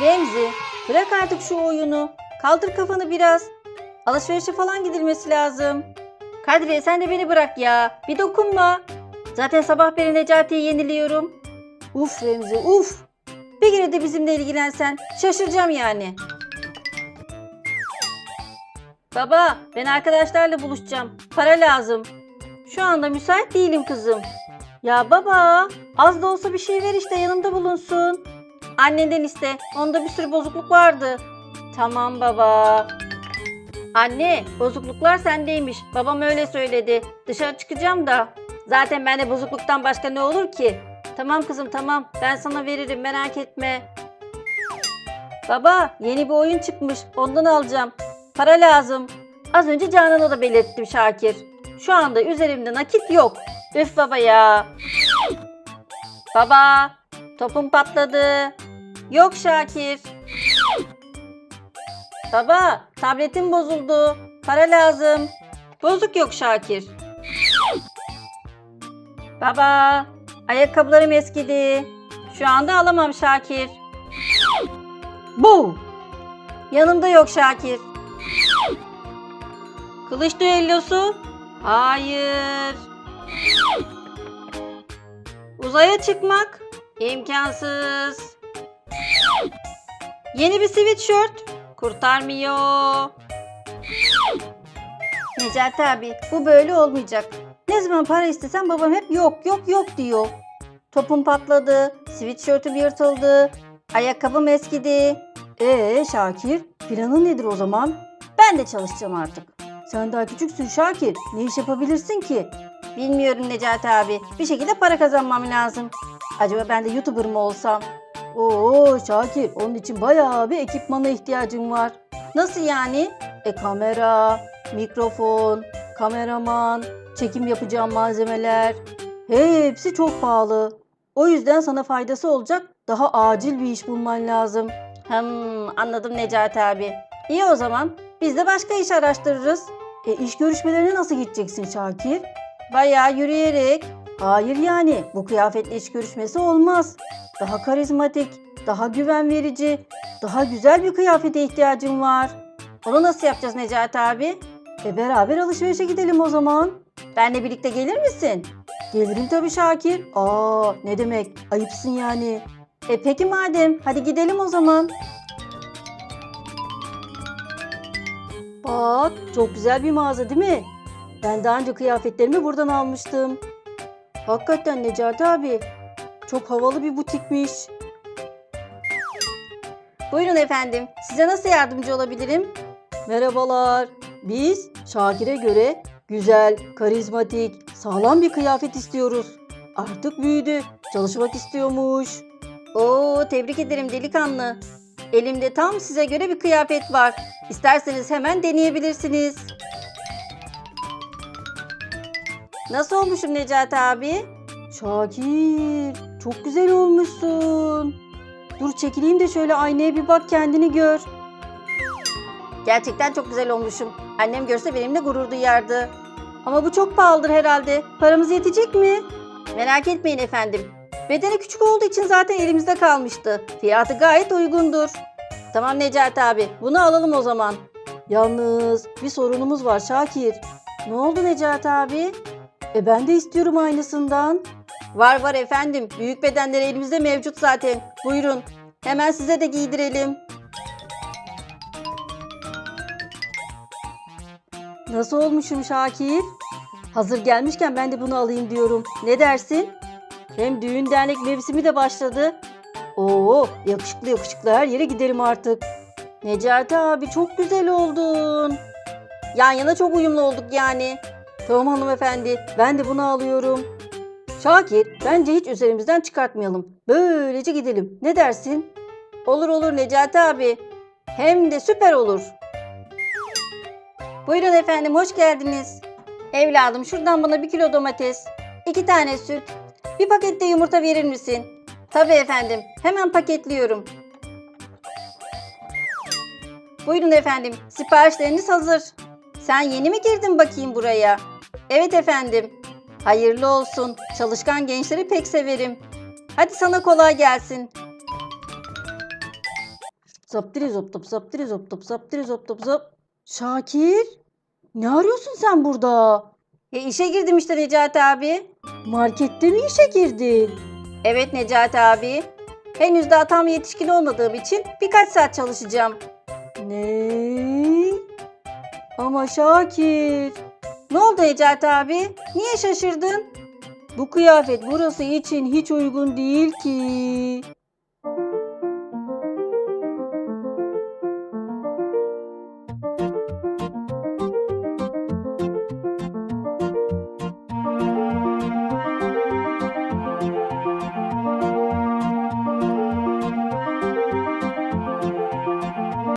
Remzi bırak artık şu oyunu. Kaldır kafanı biraz. Alışverişe falan gidilmesi lazım. Kadriye sen de beni bırak ya. Bir dokunma. Zaten sabah beri Necati'ye yeniliyorum. Uf Remzi uf. Bir kere de bizimle ilgilensen. Şaşıracağım yani. Baba ben arkadaşlarla buluşacağım. Para lazım. Şu anda müsait değilim kızım. Ya baba az da olsa bir şey ver işte yanımda bulunsun. Annenden iste. Onda bir sürü bozukluk vardı. Tamam baba. Anne bozukluklar sendeymiş. Babam öyle söyledi. Dışarı çıkacağım da. Zaten bende bozukluktan başka ne olur ki? Tamam kızım tamam. Ben sana veririm merak etme. Baba yeni bir oyun çıkmış. Ondan alacağım. Para lazım. Az önce Canan'a da belirttim Şakir. Şu anda üzerimde nakit yok. Üf baba ya. Baba topum patladı. Yok Şakir. Baba tabletim bozuldu. Para lazım. Bozuk yok Şakir. Baba ayakkabılarım eskidi. Şu anda alamam Şakir. Bu. Yanımda yok Şakir. Kılıç düellosu? Hayır. Uzaya çıkmak? İmkansız. Yeni bir sweatshirt? Kurtarmıyor. Necati abi bu böyle olmayacak. Ne zaman para istesem babam hep yok yok yok diyor. Topum patladı, sweatshirtüm yırtıldı, ayakkabım eskidi. Ee Şakir, planın nedir o zaman? Ben de çalışacağım artık. Sen daha küçüksün Şakir. Ne iş yapabilirsin ki? Bilmiyorum Necati abi. Bir şekilde para kazanmam lazım. Acaba ben de YouTuber mı olsam? Oo Şakir, onun için bayağı bir ekipmana ihtiyacın var. Nasıl yani? E kamera, mikrofon, kameraman, çekim yapacağım malzemeler. Hepsi çok pahalı. O yüzden sana faydası olacak daha acil bir iş bulman lazım. Hmm, anladım Necati abi. İyi o zaman. Biz de başka iş araştırırız. E iş görüşmelerine nasıl gideceksin Şakir? Bayağı yürüyerek. Hayır yani bu kıyafetle iş görüşmesi olmaz. Daha karizmatik, daha güven verici, daha güzel bir kıyafete ihtiyacım var. Onu nasıl yapacağız Necati abi? E beraber alışverişe gidelim o zaman. Benle birlikte gelir misin? Gelirim tabii Şakir. Aa ne demek ayıpsın yani. E peki madem hadi gidelim o zaman. Bak çok güzel bir mağaza değil mi? Ben daha önce kıyafetlerimi buradan almıştım. Hakikaten Necati abi. Çok havalı bir butikmiş. Buyurun efendim. Size nasıl yardımcı olabilirim? Merhabalar. Biz Şakir'e göre güzel, karizmatik, sağlam bir kıyafet istiyoruz. Artık büyüdü. Çalışmak istiyormuş. Oo, tebrik ederim delikanlı. Elimde tam size göre bir kıyafet var. İsterseniz hemen deneyebilirsiniz. Nasıl olmuşum Necati abi? Şakir, çok güzel olmuşsun. Dur çekileyim de şöyle aynaya bir bak kendini gör. Gerçekten çok güzel olmuşum. Annem görse benimle gurur duyardı. Ama bu çok pahalıdır herhalde. Paramız yetecek mi? Merak etmeyin efendim. Bedeni küçük olduğu için zaten elimizde kalmıştı. Fiyatı gayet uygundur. Tamam Necati abi, bunu alalım o zaman. Yalnız bir sorunumuz var Şakir. Ne oldu Necati abi? E ben de istiyorum aynısından. Var var efendim. Büyük bedenler elimizde mevcut zaten. Buyurun. Hemen size de giydirelim. Nasıl olmuşum Şakir? Hazır gelmişken ben de bunu alayım diyorum. Ne dersin? Hem düğün dernek mevsimi de başladı. Oo, yakışıklı yakışıklı her yere giderim artık. Necati abi çok güzel oldun. Yan yana çok uyumlu olduk yani. Tamam hanımefendi, ben de bunu alıyorum. Şakir, bence hiç üzerimizden çıkartmayalım. Böylece gidelim. Ne dersin? Olur olur Necati abi. Hem de süper olur. Buyurun efendim, hoş geldiniz. Evladım, şuradan bana bir kilo domates, iki tane süt, bir paket de yumurta verir misin? Tabii efendim, hemen paketliyorum. Buyurun efendim, siparişleriniz hazır. Sen yeni mi girdin bakayım buraya? Evet efendim. Hayırlı olsun. Çalışkan gençleri pek severim. Hadi sana kolay gelsin. Zaptiri zop top zaptiri zop top zaptiri zop top zap. Şakir ne arıyorsun sen burada? Ya işe girdim işte Necati abi. Markette mi işe girdin? Evet Necati abi. Henüz daha tam yetişkin olmadığım için birkaç saat çalışacağım. Ne? Ama Şakir. Ne oldu Necati abi? Niye şaşırdın? Bu kıyafet burası için hiç uygun değil ki.